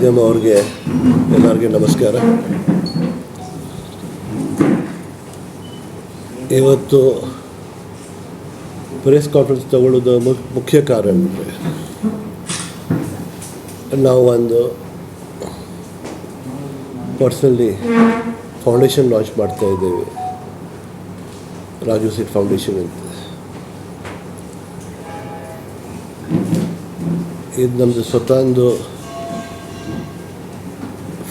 ಮಾಧ್ಯಮ ಅವ್ರಿಗೆ ಎಲ್ಲರಿಗೆ ನಮಸ್ಕಾರ. ಇವತ್ತು ಪ್ರೆಸ್ ಕಾನ್ಫರೆನ್ಸ್ ತಗೊಳ್ಳೋದು ಮುಖ್ಯ ಕಾರಣ ನಾವು ಒಂದು ಪರ್ಸನಲಿ ಫೌಂಡೇಶನ್ ಲಾಂಚ್ ಮಾಡ್ತಾ ಇದ್ದೇವೆ. ರಾಜು ಸಿಟ್ ಫೌಂಡೇಶನ್ ಅಂತ. ಇದು ನಮ್ಮದು ಸ್ವತಃ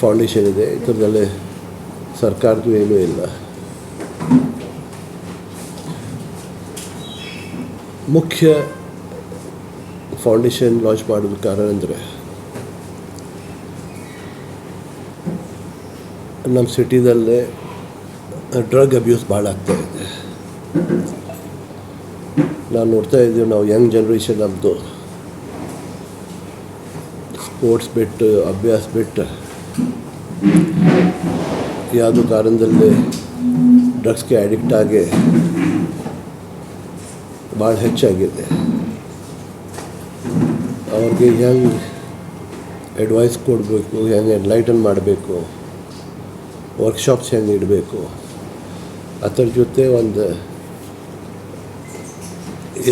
ಫೌಂಡೇಶನ್ ಇದೆ. ಇದರಲ್ಲೇ ಸರ್ಕಾರದ್ದು ಏನೂ ಇಲ್ಲ. ಮುಖ್ಯ ಫೌಂಡೇಶನ್ ಲಾಂಚ್ ಮಾಡೋದು ಕಾರಣ ಅಂದರೆ ನಮ್ಮ ಸಿಟಿದಲ್ಲೇ ಡ್ರಗ್ ಅಬ್ಯೂಸ್ ಭಾಳ ಆಗ್ತಾ ಇದೆ. ನಾವು ನೋಡ್ತಾ ಇದ್ದೀವಿ ನಾವು ಯಂಗ್ ಜನ್ರೇಷನ್ ನಮ್ಮದು ಸ್ಪೋರ್ಟ್ಸ್ ಬಿಟ್ಟು, ಅಭ್ಯಾಸ ಬಿಟ್ಟು ಯಾವುದೋ ಕಾರಣದಲ್ಲಿ ಡ್ರಗ್ಸ್ಗೆ ಅಡಿಕ್ಟ್ ಆಗಿ ಭಾಳ ಹೆಚ್ಚಾಗಿದೆ. ಅವ್ರಿಗೆ ಹೆಂಗೆ ಅಡ್ವೈಸ್ ಕೊಡಬೇಕು, ಹೆಂಗೆ ಎನ್ಲೈಟನ್ ಮಾಡಬೇಕು ವರ್ಕ್ಶಾಪ್ಸ್ ಹೆಂಗೆ ಇಡಬೇಕು, ಅದರ ಜೊತೆ ಒಂದು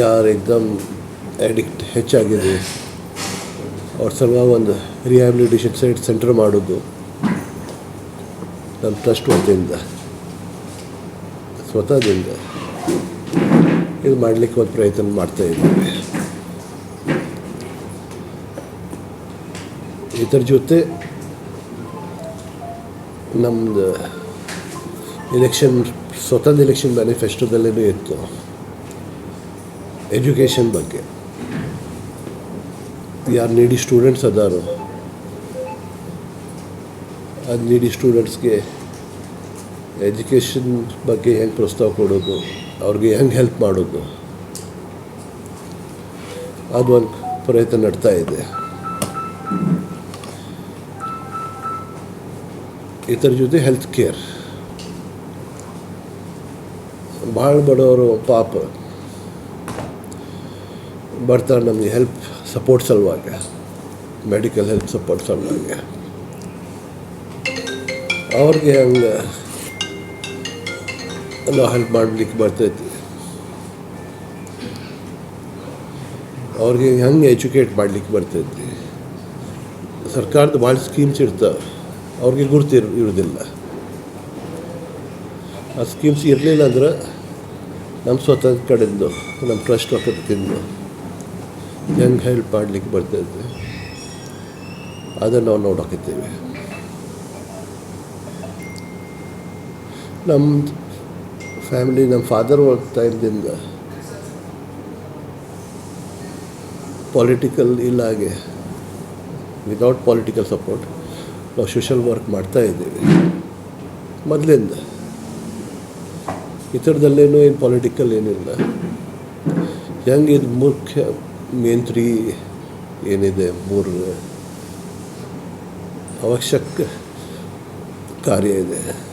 ಯಾರು ಎಕ್ದಮ್ ಅಡಿಕ್ಟ್ ಹೆಚ್ಚಾಗಿದೆ, ಅವ್ರ ಸಲುವಾಗಿ ಒಂದು ರಿಹ್ಯಾಬಿಲಿಟೇಷನ್ ಸೈಟ್ ಸೆಂಟ್ರ್ ಮಾಡೋದು. ನಮ್ಮ ಟ್ರಸ್ಟ್ ವತಿಯಿಂದ, ಸ್ವತಃದಿಂದ ಇದು ಮಾಡಲಿಕ್ಕೆ ಒಂದು ಪ್ರಯತ್ನ ಮಾಡ್ತಾ ಇದ್ದೀವಿ ಇದರ ಜೊತೆ ನಮ್ಮದು ಎಲೆಕ್ಷನ್ ಸ್ವತಂತ್ರ ಎಲೆಕ್ಷನ್ ಮ್ಯಾನಿಫೆಸ್ಟೋದಲ್ಲೇ ಇತ್ತು. ಎಜುಕೇಷನ್ ಬಗ್ಗೆ. ಯಾರು ನೀಡಿ ಸ್ಟೂಡೆಂಟ್ಸ್ ಅದಾರೋ ಅದು ನೀಡಿ ಸ್ಟೂಡೆಂಟ್ಸ್ಗೆ ಎಜುಕೇಷನ್ ಬಗ್ಗೆ ಹೆಂಗೆ ಪ್ರಸ್ತಾವ ಕೊಡೋದು, ಅವ್ರಿಗೆ ಹೆಂಗೆ ಹೆಲ್ಪ್ ಮಾಡೋದು? ಅದು ಒಂದು ಪ್ರಯತ್ನ ನಡ್ತಾ ಇದೆ. ಇದರ ಜೊತೆ ಹೆಲ್ತ್ ಕೇರ್ ಭಾಳ ಬಡವರು ಪಾಪ. ಬರ್ತಾರೆ ನಮಗೆ ಹೆಲ್ಪ್ ಸಪೋರ್ಟ್ ಸಲುವಾಗಿ ಮೆಡಿಕಲ್ ಹೆಲ್ತ್ ಸಪೋರ್ಟ್ ಸಲುವಾಗಿ. ಅವ್ರಿಗೆ ಹಂಗೆ ನಾವು ಹೆಲ್ಪ್ ಮಾಡಲಿಕ್ಕೆ ಬರ್ತೈತಿ. ಅವ್ರಿಗೆ ಹೆಂಗೆ ಎಜುಕೇಟ್ ಮಾಡಲಿಕ್ಕೆ ಬರ್ತೈತಿ ಸರ್ಕಾರದ ಭಾಳ ಸ್ಕೀಮ್ಸ್ ಇರ್ತಾವೆ, ಅವ್ರಿಗೆ ಗುರುತಿರ್ ಇರೋದಿಲ್ಲ. ಆ ಸ್ಕೀಮ್ಸ್ ಇರಲಿಲ್ಲ ಅಂದ್ರೆ ನಮ್ಮ ಸ್ವತಂತ್ರ ಕಡೆಯಿಂದ ನಮ್ಮ ಟ್ರಸ್ಟ್ ವಕತ್ತಿಂದ ಹೆಂಗೆ ಹೆಲ್ಪ್ ಮಾಡಲಿಕ್ಕೆ ಬರ್ತೈತೆ ಅದನ್ನು ನಾವು ನೋಡೋಕತ್ತೀವಿ. ನಮ್ಮ ಫ್ಯಾಮಿಲಿ ನಮ್ಮ ಫಾದರ್ ಟೈಮ್ದಿಂದ ಪೊಲಿಟಿಕಲ್ ಇಲ್ಲ ಹಾಗೆ ವಿದೌಟ್ ಪೊಲಿಟಿಕಲ್ ಸಪೋರ್ಟ್ ನಾವು ಸೋಷಲ್ ವರ್ಕ್ ಮಾಡ್ತಾ ಇದ್ದೀವಿ. ಮೊದಲಿಂದ. ಈ ಏನು ಪೊಲಿಟಿಕಲ್ ಏನಿಲ್ಲ. ಹೆಂಗೆ ಇದು ಮುಖ್ಯ ಮೇನ್ ಏನಿದೆ, ಮೂರು ಅವಶ್ಯಕ ಕಾರ್ಯ ಇದೆ.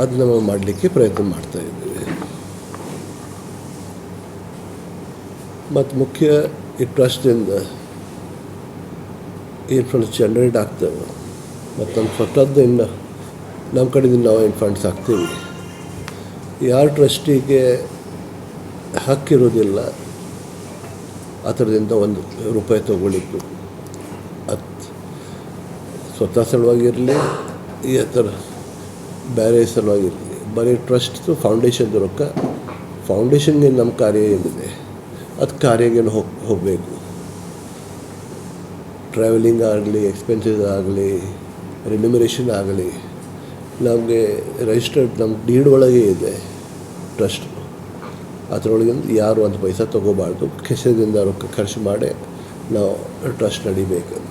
ಅದು ನಾವು ಮಾಡಲಿಕ್ಕೆ ಪ್ರಯತ್ನ ಮಾಡ್ತಾ ಇದ್ದೀವಿ. ಮತ್ತು ಮುಖ್ಯ ಈ ಟ್ರಸ್ಟಿಂದ ಏನು ಫಂಡ್ಸ್ ಜನರೇಟ್ ಆಗ್ತವೆ, ಮತ್ತು ನಮ್ಮ ಇನ್ನು ನಮ್ಮ ಕಡೆಯಿಂದ ನಾವು ಏನು ಫಂಡ್ಸ್ ಹಾಕ್ತೀವಿ. ಯಾರ ಟ್ರಸ್ಟಿಗೆ ಹಕ್ಕಿರೋದಿಲ್ಲ ಆ ಥರದಿಂದ ಒಂದು ರೂಪಾಯಿ ತೊಗೊಳಿದ್ದು ಅದು ಸ್ವತಃ ಸಲುವಾಗಿರಲಿ ಈ ಥರ ಬೇರೆ ಸಲುವಾಗಿರಲಿ. ಬರೀ ಟ್ರಸ್ಟ್ದು ಫೌಂಡೇಶನ್ದು ರೊಕ್ಕ ಫೌಂಡೇಶನ್ಗೆ ನಮ್ಮ ಕಾರ್ಯ ಏನಿದೆ, ಅದು ಕಾರ್ಯಗೆ ಹೋಗಿ, ಹೋಗಬೇಕು. ಟ್ರಾವೆಲಿಂಗ್ ಆಗಲಿ ಎಕ್ಸ್ಪೆನ್ಸಸ್ ಆಗಲಿ ರಿನ್ಯುಮರೇಷನ್ ಆಗಲಿ, ನಮಗೆ ರಿಜಿಸ್ಟರ್ಡ್ ನಮ್ಮ ಡೀಡ್ ಒಳಗೆ ಇದೆ ಟ್ರಸ್ಟ್ ಅದರೊಳಗಿಂದ ಯಾರು ಒಂದು ಪೈಸಾ ತೊಗೋಬಾರ್ದು, ಕೆಸದಿಂದ ರೊಕ್ಕ ಖರ್ಚು ಮಾಡಿ ನಾವು ಟ್ರಸ್ಟ್ ನಡಿಬೇಕಂತ.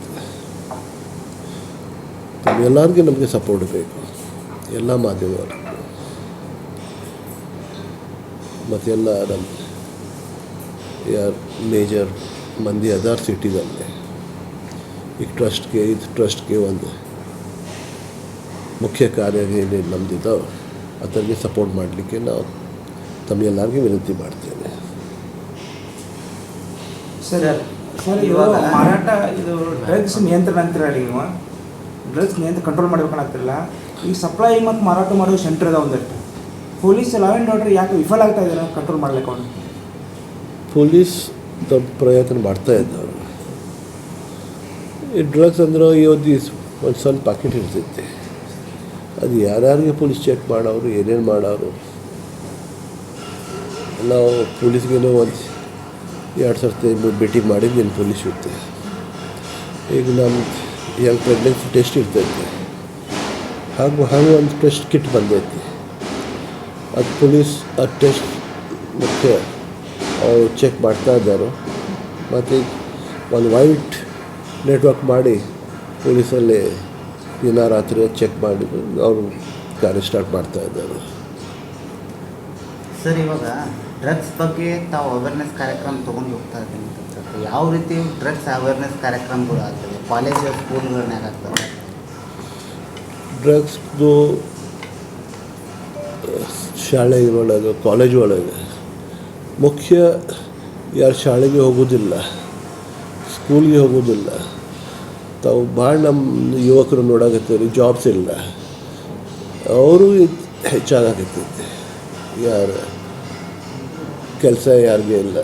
ಎಲ್ಲರಿಗೂ ನಮಗೆ ಸಪೋರ್ಟ್ ಬೇಕು. ಎಲ್ಲ ಮಾಧ್ಯಮಗಳು. ಮತ್ತೆಲ್ಲ ನಮ್ಮ ಯಾರು ಮೇಜರ್ ಮಂದಿ ಅದಾರ್ ಸಿಟಿದಲ್ಲಿ ಈಗ ಟ್ರಸ್ಟ್ಗೆ ಇದು ಟ್ರಸ್ಟ್ಗೆ ಒಂದು ಮುಖ್ಯ ಕಾರ್ಯ ಏನೇನು ನಮ್ದಿದ್ದಾವೆ ಅದರಿಗೆ ಸಪೋರ್ಟ್ ಮಾಡಲಿಕ್ಕೆ ನಾವು ತಮ್ಮೆಲ್ಲರಿಗೂ ವಿನಂತಿ ಮಾಡ್ತೇನೆ ಸರ್ ಸರ್ ಇವಾಗ- ಮಾರಾಟ ಇದು ಡ್ರಗ್ಸ್ ನಿಯಂತ್ರಣ ಅಂತೀರಲ್ಲ ನೀವು. ಡ್ರಗ್ಸ್ ನಿಯಂತ್ರಣ ಕಂಟ್ರೋಲ್ ಮಾಡ್ಬೇಕನ್ನತ್ತಿಲ್ಲ ಈ ಸಪ್ಲೈ ಮತ್ತು ಮಾರಾಟ ಮಾಡೋ ಸೆಂಟರ್ ಅದ ಒಂದಷ್ಟು ಪೊಲೀಸ್ ಲಾ ಆ್ಯಂಡ್ ಆರ್ಡರ್ ಯಾಕೆ ವಿಫಲ ಆಗ್ತಾ ಇದ್ದಾರೆ ಕಂಟ್ರೋಲ್ ಮಾಡ್ಲಿಕ್ಕೆ ಅವನು ಪೊಲೀಸ್ ದೊಡ್ಡ ಪ್ರಯತ್ನ ಮಾಡ್ತಾ ಇದ್ದವರು. ಈ ಡ್ರಗ್ಸ್ ಅಂದ್ರೆ ಇವತ್ತು ಒಂದು ಸಣ್ಣ ಪ್ಯಾಕೆಟ್ ಇರ್ತೈತೆ ಅದು ಯಾರ್ಯಾರಿಗೆ ಪೊಲೀಸ್ ಚೆಕ್ ಮಾಡೋರು, ಏನೇನು ಮಾಡೋರು? ನಾವು ಪೊಲೀಸ್ಗೇನೋ ಒಂದು ಎರಡು ಸರ್ತಿ ಭೇಟಿ ಮಾಡಿದ್ದೀನಿ ಪೊಲೀಸ್ ಇರ್ತೆ ಈಗ ನಮ್ಮ ಹೆಂಗೆ ಪ್ರೆಗ್ನೆನ್ಸಿ ಟೆಸ್ಟ್ ಇರ್ತೈತೆ ಹಾಗೂ ಹಾಗೂ ಒಂದು ಟೆಸ್ಟ್ ಕಿಟ್ ಬಂದೈತಿ. ಅದು ಪೊಲೀಸ್, ಆ ಟೆಸ್ಟ್ ಮತ್ತು ಅವರು ಚೆಕ್ ಮಾಡ್ತಾ ಇದ್ದಾರೆ. ಮತ್ತು ಒಂದು ವೈಟ್ ನೆಟ್ವರ್ಕ್ ಮಾಡಿ ಪೊಲೀಸಲ್ಲಿ ದಿನ ರಾತ್ರಿ ಚೆಕ್ ಮಾಡಿ ಅವರು ಕಾರ್ಯ ಸ್ಟಾರ್ಟ್ ಮಾಡ್ತಾ ಇದ್ದಾರೆ. ಸರ್, ಇವಾಗ ಡ್ರಗ್ಸ್ ಬಗ್ಗೆ ತಾವು ಅವೇರ್ನೆಸ್ ಕಾರ್ಯಕ್ರಮ ತೊಗೊಂಡು ಹೋಗ್ತಾ ಇದ್ದೀನಿ ಯಾವ ರೀತಿ ಡ್ರಗ್ಸ್ ಅವೇರ್ನೆಸ್ ಕಾರ್ಯಕ್ರಮಗಳು ಆಗ್ತವೆ? ಕಾಲೇಜ್ ಸ್ಕೂಲ್ಗಳನ್ಯಾಗ ಆಗ್ತವೆ? ಡ್ರಗ್ಸ್ದು ಶಾಲೆ ಒಳಗೆ ಕಾಲೇಜ್ ಒಳಗೆ. ಮುಖ್ಯ ಯಾರು ಶಾಲೆಗೆ ಹೋಗೋದಿಲ್ಲ ಸ್ಕೂಲ್ಗೆ ಹೋಗೋದಿಲ್ಲ. ತಾವು ಭಾಳ ನಮ್ಮ ಯುವಕರು ನೋಡಾಕತ್ತೀವಿ ಜಾಬ್ಸ್ ಇಲ್ಲ. ಅವರು ಹೆಚ್ಚಾಗತ್ತೈತಿ ಯಾರು ಕೆಲಸ ಯಾರಿಗೆ ಇಲ್ಲ.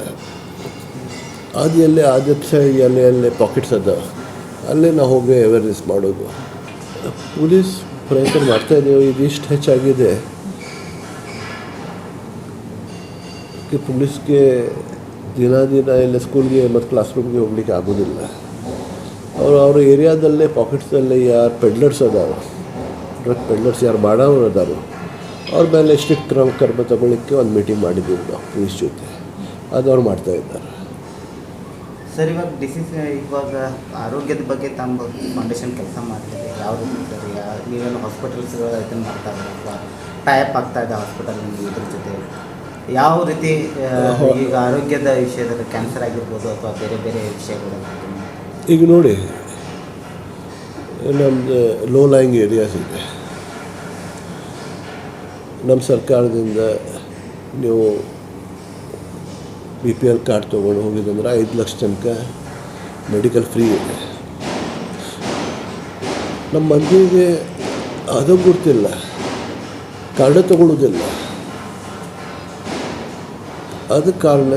ಅದು ಎಲ್ಲೇ ಆದ ಸೈಡ್ ಎಲ್ಲೇ ಎಲ್ಲೇ ಪಾಕೆಟ್ಸ್ ಅದಾವ. ಅಲ್ಲೇ ನಾವು ಹೋಗಿ ಅವೇರ್ನೆಸ್ ಮಾಡೋದು. ಪೊಲೀಸ್ ಪ್ರಯತ್ನ ಮಾಡ್ತಾ ಇದ್ದೇವೆ ಇದಿಷ್ಟು ಹೆಚ್ಚಾಗಿದೆ ಪೊಲೀಸ್ಗೆ ದಿನ ದಿನ ಇಲ್ಲ ಸ್ಕೂಲ್ಗೆ ಮತ್ತು ಕ್ಲಾಸ್ ರೂಮ್ಗೆ ಹೋಗ್ಲಿಕ್ಕೆ ಆಗೋದಿಲ್ಲ ಅವರು ಅವ್ರ ಏರಿಯಾದಲ್ಲೇ ಪಾಕೆಟ್ಸಲ್ಲೇ ಯಾರು ಪೆಡ್ಲರ್ಸ್ ಅದಾವೆ ಡ್ರಗ್ ಪೆಡ್ಲರ್ಸ್ ಯಾರು ಮಾಡೋರು ಅದಾರು ಅವ್ರ ಮೇಲೆ ಸ್ಟ್ರಿಕ್ಟ್ ಕ್ರಮ ಕರ್ಮ ತಗೊಳ್ಳಿಕ್ಕೆ ಒಂದು ಮೀಟಿಂಗ್ ಮಾಡಿದ್ದೀವಿ ನಾವು ಪೊಲೀಸ್ ಜೊತೆ ಅದು ಅವ್ರು ಮಾಡ್ತಾ ಇದ್ದಾರೆ ಸರ್ ಇವಾಗ ಡಿಸೀಸ್ ಇವಾಗ ಆರೋಗ್ಯದ ಬಗ್ಗೆ ತಮ್ಮ ಫೌಂಡೇಶನ್ ಕೆಲಸ ಮಾಡ್ತಿದೆ. ಯಾವ ರೀತಿ ಸರ್ ನೀವೇನು ಹಾಸ್ಪಿಟಲ್ಸ್ಗಳು ಇದನ್ನು ಮಾಡ್ತಾ ಇದ್ದಾರೆ? ಅಥವಾ ಟೈಪ್ ಆಗ್ತಾ ಇದೆ ಹಾಸ್ಪಿಟಲ್ ಇದ್ರ ಜೊತೆ? ಯಾವ ರೀತಿ ಈಗ ಆರೋಗ್ಯದ ವಿಷಯದಲ್ಲಿ ಕ್ಯಾನ್ಸರ್ ಆಗಿರ್ಬೋದು ಅಥವಾ ಬೇರೆ ಬೇರೆ ವಿಷಯಗಳು ಈಗ ನೋಡಿ ನಮ್ಮದು ಲೋ ಲೈಂಗ್ ಏರಿಯಾಸ್ ಇದೆ. ನಮ್ಮ ಸರ್ಕಾರದಿಂದ ನೀವು ಬಿ ಪಿ ಎಲ್ ಕಾರ್ಡ್ ತೊಗೊಂಡು ಹೋಗಿದ್ದಂದ್ರೆ ಐದು ಲಕ್ಷ ತನಕ ಮೆಡಿಕಲ್ ಫ್ರೀ ಇದೆ. ನಮ್ಮ ಮಂದಿಗೆ ಅದು ಗೊತ್ತಿಲ್ಲ ಕಾರ್ಡ ತಗೊಳ್ಳೋದಿಲ್ಲ ಅದ ಕಾರಣ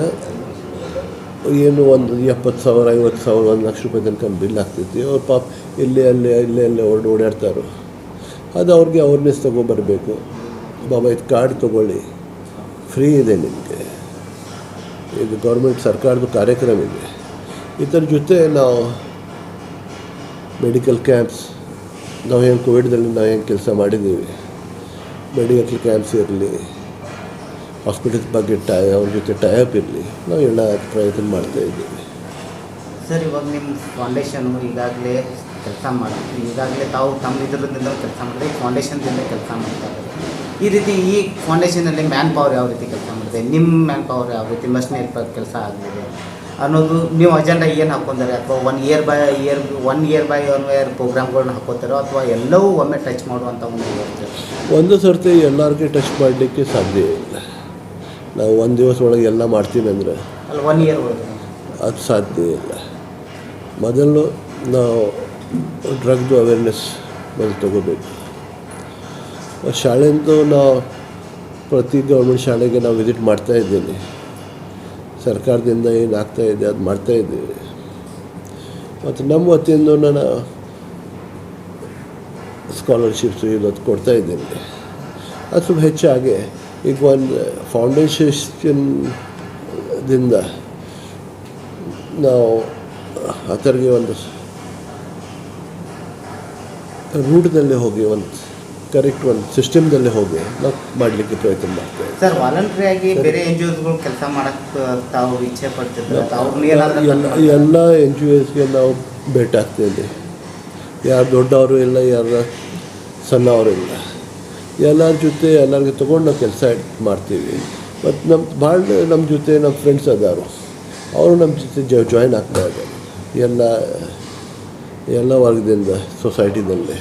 ಏನು ಒಂದು ಎಪ್ಪತ್ತು ಸಾವಿರ, ಐವತ್ತು ಸಾವಿರ, ಒಂದು ಲಕ್ಷ ರೂಪಾಯಿ ತನಕ ಬಿಲ್ ಆಗ್ತೈತಿ ಅವ್ರು ಪಾಪ ಇಲ್ಲೇ, ಅಲ್ಲೇ ಇಲ್ಲೇ, ಅಲ್ಲೇ ಹೊರಡು ಓಡಾಡ್ತಾರೋ ಅದು ಅವ್ರಿಗೆ ಅವೇರ್ನೆಸ್ ತೊಗೊಬರಬೇಕು ಬಾಬಾ, ಇದು ಕಾರ್ಡ್ ತೊಗೊಳ್ಳಿ. ಫ್ರೀ ಇದೆ ನಿಮಗೆ. ಇದು ಗೌರ್ಮೆಂಟ್ ಸರ್ಕಾರದ ಕಾರ್ಯಕ್ರಮ ಇದೆ. ಇದರ ಜೊತೆ ನಾವು ಮೆಡಿಕಲ್ ಕ್ಯಾಂಪ್ಸ್ ನಾವು ಏನು ಕೋವಿಡ್ದಲ್ಲಿ ನಾವು ಏನು ಕೆಲಸ ಮಾಡಿದ್ದೀವಿ. ಮೆಡಿಕಲ್ ಕ್ಯಾಂಪ್ಸ್ ಇರಲಿ ಹಾಸ್ಪಿಟಲ್ ಬಗ್ಗೆ ಟೈ ಅವ್ರ ಜೊತೆ ಟೈಅಪ್ ಇರಲಿ, ನಾವು ಎಲ್ಲ ಪ್ರಯತ್ನ ಮಾಡ್ತಾ ಇದ್ದೀವಿ. ಸರ್, ಇವಾಗ ನಿಮ್ಮ ಫೌಂಡೇಶನ್ನು ಈಗಾಗಲೇ ಕೆಲಸ ಮಾಡಿ ಈಗಾಗಲೇ ತಾವು ತಮ್ಮ ಇದರದಿಂದ ಕೆಲಸ ಮಾಡಿದ್ರೆ ಫೌಂಡೇಶನ್ದಿಂದ ಕೆಲಸ ಮಾಡ್ತಾ ಇದ್ದಾರೆ. ಈ ರೀತಿ ಈ ಫೌಂಡೇಶನಲ್ಲಿ ಮ್ಯಾನ್ ಪವರ್ ಯಾವ ರೀತಿ ಕೆಲಸ ಮಾಡಿದೆ ನಿಮ್ಮ ಮ್ಯಾನ್ ಪವರ್ ಯಾವ ರೀತಿ ಮಷಿನರಿ ಕೆಲಸ ಆಗಿದೆ ಅನ್ನೋದು ನೀವು ಅಜೆಂಡಾ ಏನು ಹಾಕ್ಕೊಂತಾರೆ ಅಥವಾ one year by year one year by one year ಪ್ರೋಗ್ರಾಮ್ಗಳನ್ನ ಹಾಕೋತಾರೋ ಅಥವಾ ಎಲ್ಲವೂ ಒಮ್ಮೆ ಟಚ್ ಮಾಡುವಂಥ ಒಂದು ಒಂದು ಸರ್ತಿ ಎಲ್ಲರಿಗೆ ಟಚ್ ಮಾಡಲಿಕ್ಕೆ ಸಾಧ್ಯ ಇಲ್ಲ. ನಾವು ಒಂದು ದಿವಸ ಒಳಗೆ ಎಲ್ಲ ಮಾಡ್ತೀನಿ ಅಂದರೆ ಅಲ್ಲಿ ಒನ್ ಇಯರ್ ಒಳಗೆ. ಅದು ಸಾಧ್ಯ ಇಲ್ಲ. ಮೊದಲು ನಾವು ಡ್ರಗ್ದು ಅವೇರ್ನೆಸ್ ಮೊದಲು ತಗೋಬೇಕು. ಶಾಲೆಯಿಂದ ನಾವು ಪ್ರತಿ ಗೌರ್ಮೆಂಟ್ ಶಾಲೆಗೆ ನಾವು ವಿಸಿಟ್ ಮಾಡ್ತಾ ಇದ್ದೀನಿ ಸರ್ಕಾರದಿಂದ ಏನು ಆಗ್ತಾ ಇದೆ, ಅದು ಮಾಡ್ತಾ ಇದ್ದೀವಿ. ಮತ್ತು ನಮ್ಮ ವತಿಯಿಂದ ನಾನು ಸ್ಕಾಲರ್ಶಿಪ್ಸು ಇವತ್ತು ಕೊಡ್ತಾ ಇದ್ದೀನಿ ಅದು ಸ್ವಲ್ಪ ಹೆಚ್ಚಾಗಿ ಈಗ ಒಂದು ಫೌಂಡೇಶನ್ದಿಂದ ನಾವು ಅದರಿಗೆ ಒಂದು ರೂಟ್ದಲ್ಲೇ ಹೋಗಿ ಒಂದು ಕರೆಕ್ಟ್ ಒಂದು ಸಿಸ್ಟಮ್ದಲ್ಲಿ ಹೋಗಿ ನಾವು ಮಾಡಲಿಕ್ಕೆ ಪ್ರಯತ್ನ ಮಾಡ್ತೇವೆ. ಸರ್ ವಾಲಂಟ್ರಿಯಾಗಿ ಬೇರೆ ಎನ್ ಜಿ ಒಸ್ಗಳು ಕೆಲಸ ಮಾಡಕ್ಕೆ ತಾವು ಇಚ್ಛೆ ಅವ್ರನ್ನ ಎಲ್ಲ ಎನ್ ಜಿ ಒಸ್ಗೆ ನಾವು ಭೇಟಿ ಆಗ್ತೇವೆ. ಯಾರು ದೊಡ್ಡವರು ಇಲ್ಲ ಯಾರು ಸಣ್ಣವರು ಇಲ್ಲ. ಎಲ್ಲರ ಜೊತೆ ಎಲ್ಲರಿಗೆ ತೊಗೊಂಡು ನಾವು ಕೆಲಸ ಮಾಡ್ತೀವಿ. ಮತ್ತು ನಮ್ಮ ಭಾಳ ನಮ್ಮ ಜೊತೆ ನಮ್ಮ ಫ್ರೆಂಡ್ಸ್ ಅದಾರು. ಅವರು ನಮ್ಮ ಜೊತೆ ಜ ಜಾಯ್ನ್ ಆಗ್ತಾ ಇದ್ದಾರೆ ಎಲ್ಲ ಎಲ್ಲ ವರ್ಗದಿಂದ ಸೊಸೈಟಿದಲ್ಲಿ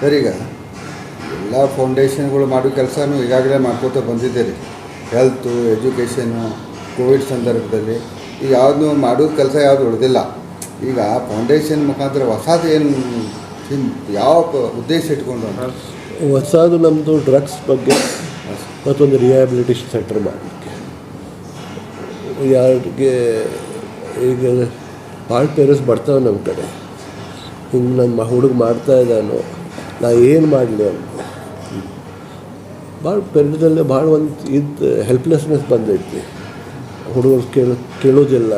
ಸರಿಗ? ಈಗ ಎಲ್ಲ ಫೌಂಡೇಶನ್ಗಳು ಮಾಡೋ ಕೆಲಸನೂ ಈಗಾಗಲೇ ಮಾಡ್ಕೋತ ಬಂದಿದ್ದೀರಿ ಹೆಲ್ತು, ಎಜುಕೇಷನು, ಕೋವಿಡ್ ಸಂದರ್ಭದಲ್ಲಿ. ಈಗ ಯಾವುದು ಮಾಡೋ ಕೆಲಸ ಯಾವುದು ಉಳಿದಿಲ್ಲ. ಈಗ ಫೌಂಡೇಶನ್ ಮುಖಾಂತರ ಹೊಸದು ಏನು ಯಾವ ಉದ್ದೇಶ ಇಟ್ಕೊಂಡು? ಹೊಸದು ನಮ್ಮದು ಡ್ರಗ್ಸ್ ಬಗ್ಗೆ ಮತ್ತೊಂದು ರಿಹ್ಯಾಬಿಲಿಟೇಷನ್ ಸೆಂಟರ್ ಮಾಡಲಿಕ್ಕೆ. ಯಾರಿಗೆ ಈಗ ಭಾಳ ಪೇರೆಂಟ್ಸ್ ಬರ್ತಾವೆ ನಮ್ಮ ಕಡೆ. ಹಿಂಗೆ ನಮ್ಮ ಹುಡುಗ ಮಾಡ್ತಾ ಇದ್ದಾನೋ, ನಾ ಏನು ಮಾಡಲಿ ಅಂತ. ಭಾಳ ಪೇರೆಂಟ್ಸಲ್ಲೇ ಭಾಳ ಒಂದು ಇದು ಹೆಲ್ಪ್ಲೆಸ್ನೆಸ್ ಬಂದೈತಿ. ಹುಡುಗರು ಕೇಳೋ ಕೇಳೋದಿಲ್ಲ.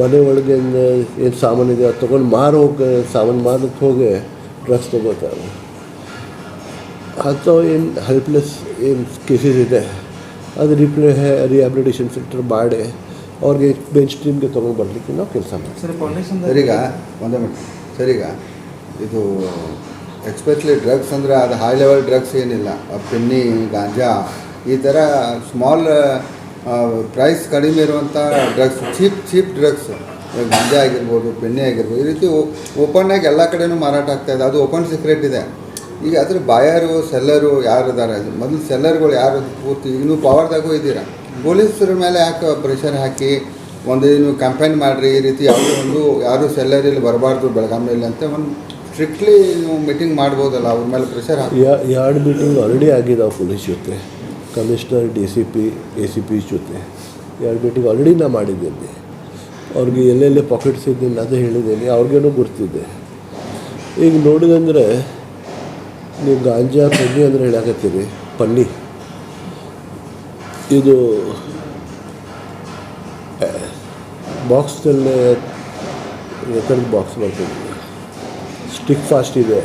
ಮನೆ ಒಳಗೆ ಏನು ಸಾಮಾನು ಇದೆ ಅದು ತೊಗೊಂಡು ಮಾರು ಹೋಗಿ ಸಾಮಾನು ಮಾರಕ್ಕೆ ಹೋಗಿ ಡ್ರಗ್ಸ್ ತೊಗೋತಾರೆ. ಅಂಥವು ಏನು ಹೆಲ್ಪ್ಲೆಸ್ ಏನು ಕೇಸಸ್ ಇದೆ ಅದು ರಿಪ್ಲೇ ರಿಹ್ಯಾಬಿಲಿಟೇಷನ್ ಸೆಂಟರ್ ಮಾಡಿ ಅವ್ರಿಗೆ ಬೆಂಚ್ ಟೀಮ್ಗೆ ತೊಗೊಂಡು ಬರಲಿಕ್ಕೆ ನಾವು ಕೆಲಸ ಮಾಡ್ತೀವಿ. ಸರ್ ಫೌಂಡೇಶನ್ ಸರಿಗ ಒಂದೇ ಸರಿಗ ಇದು ಎಕ್ಸ್ಪೆಷಲಿ ಡ್ರಗ್ಸ್ ಅಂದರೆ ಅದು ಹೈ ಲೆವೆಲ್ ಡ್ರಗ್ಸ್ ಏನಿಲ್ಲ. ಪೆನ್ನಿ ಗಾಂಜಾ ಈ ಥರ ಸ್ಮಾಲ್ ಪ್ರೈಸ್ ಕಡಿಮೆ ಇರುವಂಥ drugs cheap cheap drugs ganja ಆಗಿರ್ಬೋದು ಪೆನ್ನಿ ಆಗಿರ್ಬೋದು, ಈ ರೀತಿ ಓಪನ್ ಆಗಿ ಎಲ್ಲ ಕಡೆನೂ ಮಾರಾಟ ಆಗ್ತಾಯಿದೆ ಅದು ಓಪನ್ ಸೀಕ್ರೆಟ್ ಇದೆ. ಈಗ ಅದ್ರ ಬಾಯರು ಸೆಲ್ಲರು ಯಾರು ಇದ್ದಾರೆ ಮೊದಲು ಸೆಲ್ಲರ್ಗಳು ಯಾರು ಪೂರ್ತಿ ಇನ್ನೂ ಪವರ್ದಾಗೂ ಇದ್ದೀರಾ? ಪೊಲೀಸರ ಮೇಲೆ ಯಾಕೆ ಪ್ರೆಷರ್ ಹಾಕಿ ಒಂದು ಏನು ಕಂಪೇನ್ ಮಾಡಿರಿ, ಈ ರೀತಿ ಯಾವುದೋ ಒಂದು ಯಾರು ಸೆಲ್ಲರ್ ಇಲ್ಲಿ ಬರಬಾರ್ದು ಬೆಳಗಾವಿಯಲ್ಲಿ ಅಂತ ಒಂದು ಸ್ಟ್ರಿಕ್ಟ್ಲಿ ನೀವು ಮೀಟಿಂಗ್ ಮಾಡ್ಬೋದಲ್ಲ, ಅವ್ರ ಮೇಲೆ ಪ್ರೆಷರ್ ಎರಡು ಮೀಟಿಂಗ್ ಆಲ್ರೆಡಿ ಆಗಿದಾವೆ ಪೊಲೀಸ್ ಜೊತೆ commissioner D C P A C P ಜೊತೆ. ಎರಡು ಮೀಟಿಂಗ್ ಆಲ್ರೆಡಿ ನಾ ಮಾಡಿದ್ದೀನಿ. ಅವ್ರಿಗೆ ಎಲ್ಲೆಲ್ಲಿ ಪಾಕೆಟ್ಸ್ ಇದ್ದೀನಿ ಅದು ಹೇಳಿದ್ದೀನಿ, ಅವ್ರಿಗೇನು ಗುರ್ತಿದೆ. ಈಗ ನೋಡಿದಂದರೆ, ನೀವು ಗಾಂಜಾ ಪನ್ನಿ ಅಂದರೆ ಹೇಳಕತ್ತೀರಿ ಪನ್ನಿ ಇದು ಬಾಕ್ಸ್ನಲ್ಲೇ ಎತ್ತರದ ಬಾಕ್ಸ್ ಬರ್ತದೆ. ಸ್ಟಿಕ್ ಫಾಸ್ಟ್ ಇದೆ.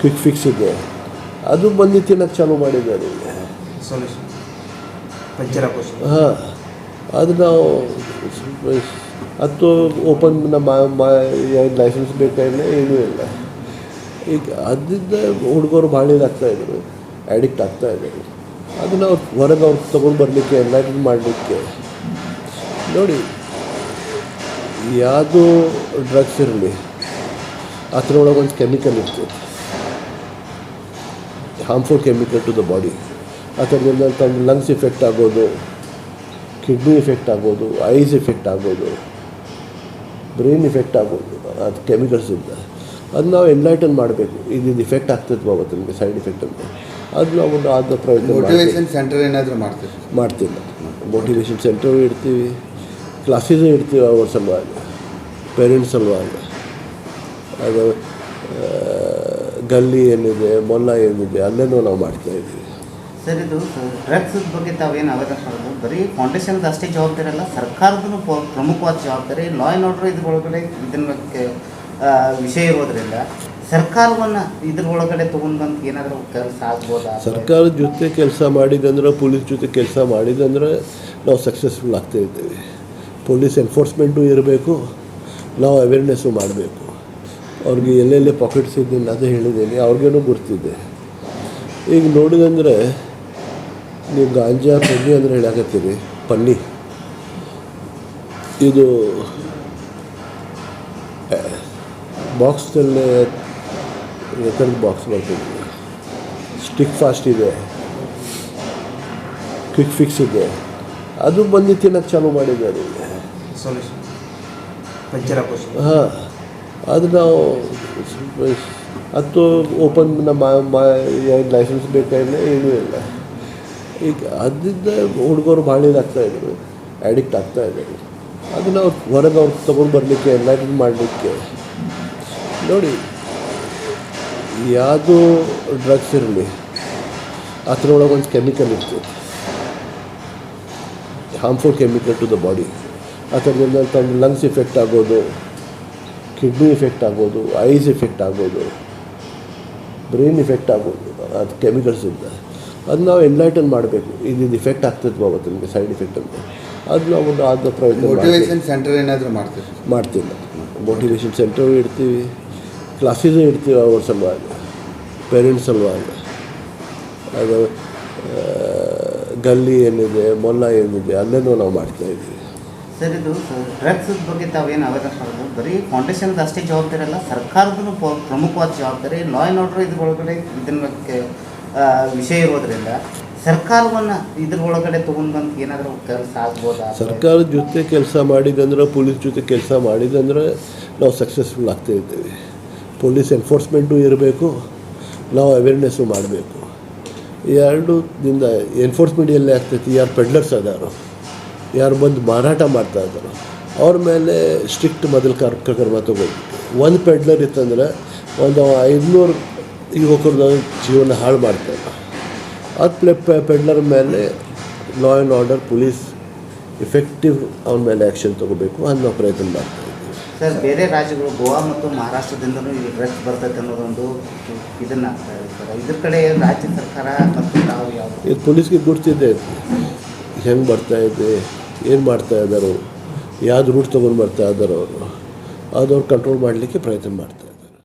ಕ್ವಿಕ್ ಫಿಕ್ಸ್ ಇದೆ. ಅದು ಬಂದು ತಿನ್ನಕ್ಕೆ ಚಾಲೂ ಮಾಡಿದ್ದಾರೆ ಹಾಂ. ಅದು ನಾವು ಹತ್ತು ಓಪನ್ ನಮ್ಮ ಲೈಸೆನ್ಸ್ ಬೇಕಾಗಿಲ್ಲ ಏನೂ ಇಲ್ಲ. ಈಗ ಅದರಿಂದ ಹುಡುಗರು ಭಾಳ ಇದಾಗ್ತಾಯಿದ್ರು ಅಡಿಕ್ಟ್ ಆಗ್ತಾಯಿದ್ದಾರೆ ಅದನ್ನು ಅವ್ರು ಹೊರಗೆ ಅವ್ರು ತೊಗೊಂಡು ಬರಲಿಕ್ಕೆ ಎನ್ಲೈಟನ್ ಮಾಡಲಿಕ್ಕೆ. ನೋಡಿ ಯಾವುದು ಡ್ರಗ್ಸ್ ಇರಲಿ ಅದರೊಳಗೆ ಒಂದು ಕೆಮಿಕಲ್ ಇರ್ತದೆ. Harmful chemical to the body ಅದರಿಂದ ತಮ್ಮ ಲಂಗ್ಸ್ ಇಫೆಕ್ಟ್ ಆಗೋದು ಕಿಡ್ನಿ ಇಫೆಕ್ಟ್ ಆಗೋದು ಐಸ್ ಇಫೆಕ್ಟ್ ಆಗೋದು ಬ್ರೈನ್ ಇಫೆಕ್ಟ್ ಆಗೋದು ಅದು ಕೆಮಿಕಲ್ಸಿಂದ ಅದು ನಾವು ಎನ್ಲೈಟನ್ ಮಾಡಬೇಕು. ಇದು ಇಫೆಕ್ಟ್ ಆಗ್ತದೆ ಬಾಬತ್ತು ನಿಮಗೆ ಸೈಡ್ ಇಫೆಕ್ಟ್ ಅಂತ ಅದು ನಾವು ಆದ ಪ್ರಯತ್ನ. ಮೋಟಿವೇಶನ್ ಸೆಂಟರ್ ಏನಾದರೂ ಮಾಡ್ತೀವಿ ಮಾಡ್ತಿಲ್ಲ. ಮೋಟಿವೇಶನ್ ಸೆಂಟರ್ ಇಡ್ತೀವಿ ಕ್ಲಾಸಸ್ ಇಡ್ತೀವಿ ಅವ್ರ ಸಲುವಾಗಿ. ಪೇರೆಂಟ್ಸ್ ಸಲುವಾಗಿ. ಅದು ಗಲ್ಲಿ ಏನಿದೆ ಮೊಲ್ಲ ಏನಿದೆ ಅಲ್ಲೇನೂ ನಾವು ಮಾಡ್ತಾ ಇದ್ದೀವಿ. ಸರ್ ಇದು ಡ್ರಗ್ಸ್ ಬಗ್ಗೆ ತಾವೇನು ಅವಕಾಶ ಮಾಡೋದು? ಬರೀ ಫೌಂಡೇಶನ್ದು ಅಷ್ಟೇ ಜವಾಬ್ದಾರಿ ಅಲ್ಲ ಸರ್ಕಾರದೂ ಪ್ರಮುಖವಾದ ಜವಾಬ್ದಾರಿ. ಲಾ ಆ್ಯಂಡ್ ಆರ್ಡರ್ ಇದ್ರೊಳಗಡೆ ಇದನ್ನ ವಿಷಯ ಇರೋದ್ರಿಂದ ಸರ್ಕಾರವನ್ನು ಇದ್ರ ಒಳಗಡೆ ತೊಗೊಂಡು ಬಂದು ಏನಾದರೂ ಕೆಲಸ ಆಗ್ಬೋದಾ? ಸರ್ಕಾರದ ಜೊತೆ ಕೆಲಸ ಮಾಡಿದಂದ್ರೆ ಪೊಲೀಸ್ ಜೊತೆ ಕೆಲಸ ಮಾಡಿದಂದ್ರೆ ನಾವು ಸಕ್ಸಸ್ಫುಲ್ ಆಗ್ತಾ ಇದ್ದೇವೆ. ಪೊಲೀಸ್ ಎನ್ಫೋರ್ಸ್ಮೆಂಟು ಇರಬೇಕು ನಾವು ಅವೇರ್ನೆಸ್ಸು ಮಾಡಬೇಕು. ಅವ್ರಿಗೆ ಎಲ್ಲೆಲ್ಲಿ ಪಾಕೆಟ್ಸ್ ಇದ್ದಿಲ್ಲ ಅದು ಹೇಳಿದ್ದೀನಿ ಅವ್ರಿಗೇನು ಗುರ್ತಿದೆ. ಈಗ ನೋಡಿದಂದರೆ ನೀವು ಗಾಂಜಾ ಪನ್ನಿ ಅಂದರೆ ಹೇಳಕತ್ತೀರಿ ಪನ್ನಿ. ಇದು ಬಾಕ್ಸ್ನಲ್ಲೇ ಥರದ ಬಾಕ್ಸ್ ಬರ್ತದೆ. ಸ್ಟಿಕ್ ಫಾಸ್ಟ್ ಇದೆ. ಕ್ವಿಕ್ ಫಿಕ್ಸ್ ಇದೆ. ಅದು ಬಂದು ತಿನ್ನಕ್ಕೆ ಚಾಲೂ ಮಾಡಿದ್ದಾರೆ. ಹಾಂ. ಅದು ನಾವು ಅದು ಓಪನ್ ನಮ್ಮ ಲೈಸೆನ್ಸ್ ಬೇಕಾಗಿಲ್ಲ ಏನೂ ಇಲ್ಲ. ಈಗ ಅದರಿಂದ ಹುಡುಗರು ಭಾಳ ಇದಾಗ್ತಾಯಿದ್ರು ಅಡಿಕ್ಟ್ ಆಗ್ತಾಯಿದ್ದಾರೆ ಅದನ್ನ ಅವ್ರು ಹೊರಗೆ ಅವ್ರು ತೊಗೊಂಡು ಬರಲಿಕ್ಕೆ ಎಲ್ಲ ಮಾಡಲಿಕ್ಕೆ. ನೋಡಿ, ಯಾವುದು ಡ್ರಗ್ಸ್ ಇರಲಿ, ಅದರೊಳಗೆ ಒಂದು ಕೆಮಿಕಲ್ ಇತ್ತು. Harmful chemical to the body ಅದರಿಂದ ತಮ್ಮ ಲಂಗ್ಸ್ ಇಫೆಕ್ಟ್ ಆಗೋದು. ಕಿಡ್ನಿ ಎಫೆಕ್ಟ್ ಆಗ್ಬೋದು ಐಸ್ ಎಫೆಕ್ಟ್ ಆಗ್ಬೋದು ಬ್ರೈನ್ ಎಫೆಕ್ಟ್ ಆಗ್ಬೋದು ಅದು ಕೆಮಿಕಲ್ಸಿಂದ ಅದು ನಾವು ಎನ್ಲೈಟನ್ ಮಾಡಬೇಕು. ಇದು ಇಫೆಕ್ಟ್ ಆಗ್ತದೆ ಬಾಬತ್ತು ನಿಮಗೆ ಸೈಡ್ ಇಫೆಕ್ಟ್ ಅಂತ. ಅದು ನಾವು ಆದ ಪ್ರಯತ್ನ. ಮೋಟಿವೇಶನ್ ಸೆಂಟರ್ ಏನಾದರೂ ಮಾಡ್ತೀವಿ. ಮಾಡ್ತಿಲ್ಲ ಮೋಟಿವೇಶನ್ ಸೆಂಟರ್ ಇಡ್ತೀವಿ. ಕ್ಲಾಸಸ್ ಇಡ್ತೀವಿ ಅವ್ರ ಸಲುವಾಗಿ. ಪೇರೆಂಟ್ಸ್ ಸಲುವಾಗಿ. ಅದು ಗಲ್ಲಿ ಏನಿದೆ ಮೊಲ್ಲ ಏನಿದೆ ಅಲ್ಲೇನೂ ನಾವು ಮಾಡ್ತಾಯಿದ್ದೀವಿ ಸರ್ ಇದು ಡ್ರಗ್ಸ್ ಬಗ್ಗೆ ತಾವೇನು ಅವೇರ್ನೆಸ್ ಮಾಡೋದು ಬರೀ ಫೌಂಡೇಶನ್ ಅಷ್ಟೇ ಜವಾಬ್ದಾರಿ ಅಲ್ಲ ಸರ್ಕಾರದೂ ಪ್ರಮುಖವಾದ ಜವಾಬ್ದಾರಿ. ಲಾ ಆ್ಯಂಡ್ ಆರ್ಡರ್ ಇದ್ರೊಳಗಡೆ ಇದನ್ನ ಕೆ- ಆ, ವಿಷಯ ಇರೋದ್ರಿಂದ ಸರ್ಕಾರವನ್ನ ಇದ್ರ ಒಳಗಡೆ ತಗೊಂಡ್ ಏನಾದರೂ ಕೆಲಸ ಆಗ್ಬೋದಾ ಸರ್ಕಾರದ ಜೊತೆ ಕೆಲಸ ಮಾಡಿದಂದ್ರೆ ಪೊಲೀಸ್ ಜೊತೆ ಕೆಲಸ ಮಾಡಿದಂದ್ರೆ ನಾವು ಸಕ್ಸಸ್ಫುಲ್ ಆಗ್ತಾ ಇದ್ದೇವೆ. ಪೊಲೀಸ್ ಎನ್ಫೋರ್ಸ್ಮೆಂಟು ಇರಬೇಕು ನಾವು ಅವೇರ್ನೆಸ್ಸು ಮಾಡಬೇಕು. ಎರಡು ದಿಂದ ಎನ್ಫೋರ್ಸ್ಮೆಂಟ್ ಎಲ್ಲಿ ಆಗ್ತೈತಿ? ಯಾರು ಪೆಡ್ಲರ್ಸ್ ಅದಾರೋ. ಯಾರು ಬಂದು ಮಾರಾಟ ಮಾಡ್ತಾ ಇದ್ದಾರೆ ಅವ್ರ ಮೇಲೆ ಸ್ಟ್ರಿಕ್ಟ್ ಮೊದಲು ಕರ್ಕ ಕ್ರಮ ತಗೋಬೇಕು ಒಂದು ಪೆಡ್ಲರ್ ಇತ್ತಂದರೆ ಒಂದು ಐದುನೂರು ಯುವಕರದ ಜೀವನ ಹಾಳು ಮಾಡ್ತಾರೆ ಅದು ಪ್ಲೆ ಪೆಡ್ಲರ್ ಮೇಲೆ law and order police effective ಅವನ ಮೇಲೆ ಆ್ಯಕ್ಷನ್ ತಗೋಬೇಕು ಅನ್ನೋ ನಾವು ಪ್ರಯತ್ನ ಮಾಡ್ತಾರೆ ಇದ್ದೀವಿ ಸರ್ ಬೇರೆ ರಾಜ್ಯಗಳು ಗೋವಾ ಮತ್ತು ಮಹಾರಾಷ್ಟ್ರದಿಂದಲೂ ಈ ಡ್ರೆಸ್ ಬರ್ತೈತೆ ಅನ್ನೋದೊಂದು ಇದನ್ನ ಸರ್. ಇದ್ರ ಕಡೆ ರಾಜ್ಯ ಸರ್ಕಾರ ಮತ್ತು ತಾವು ಯಾವ ಇದು ಪೊಲೀಸ್ಗೆ ಗುರ್ತಿದೆ. ಹೆಂಗೆ ಬರ್ತಾ ಇದೆ? ಏನು ಮಾಡ್ತಾ ಇದ್ದಾರೋ ಯಾವ್ದು ರೂಟ್ ತೊಗೊಂಡು ಬರ್ತಾ ಇದ್ದಾರೆ ಅವರು ಅದವ್ರು ಕಂಟ್ರೋಲ್ ಮಾಡಲಿಕ್ಕೆ ಪ್ರಯತ್ನ ಮಾಡ್ತಾರೆ.